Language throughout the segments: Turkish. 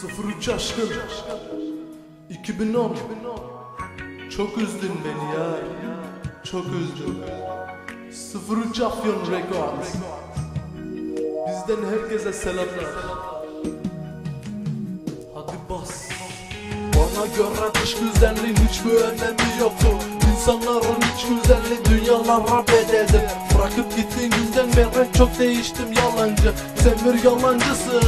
03 aşkın 2010 Çok üzdün beni ya. Çok üzdün 03 Afyon Records. Bizden herkese selamlar. Hadi bas. Bana göre dış güzelliğin hiçbir önemi yoktu. İnsanların iç güzelliği dünyalara bedeldi. Bırakıp gittiğin günden beri çok değiştim yalancı. Sen bir yalancısın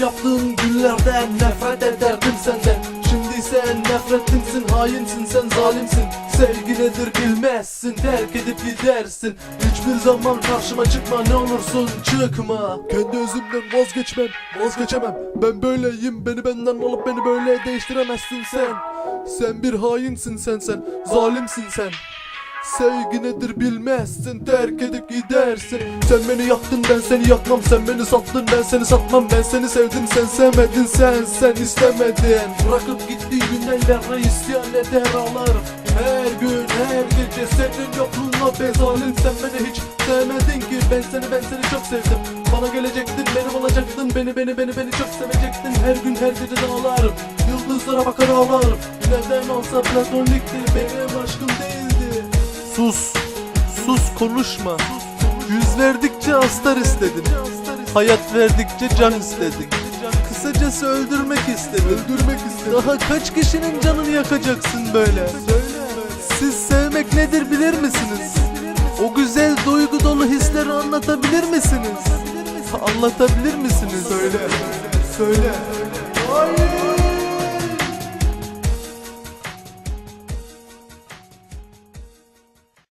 yaptığın günlerden nefret ederdim senden. Şimdi sen nefretimsin, hainsin, sen zalimsin. Sevgi nedir bilmezsin, terk edip gidersin. Hiçbir zaman karşıma çıkma, ne olursun çıkma. Kendi özümden vazgeçmem, vazgeçemem. Ben böyleyim, beni benden alıp beni böyle değiştiremezsin sen. Sen bir hainsin sen sen, zalimsin sen Sevgi nedir bilmezsin terk edip gidersin. Sen beni yaktın ben seni yakmam. Sen beni sattın ben seni satmam. Ben seni sevdim sen sevmedin sen sen istemedin. Bırakıp gittiği günden beri isyan eder ağlarım Her gün her gece senin yokluğuna bezalim. Sen beni hiç sevmedin ki. Ben seni ben seni çok sevdim. Bana gelecektin beni alacaktın Beni beni beni beni çok sevecektin. Her gün her gece de ağlarım Yıldızlara bakar ağlarım Neden olsa platonikti benim aşkım değildi Sus, sus konuşma. Yüz verdikçe astar istedin. Hayat verdikçe can istedin. Kısacası öldürmek istedin. Öldürmek istedin. Daha kaç kişinin canını yakacaksın böyle? Siz sevmek nedir bilir misiniz? O güzel duygu dolu hisleri anlatabilir misiniz? Anlatabilir misiniz? Söyle, söyle.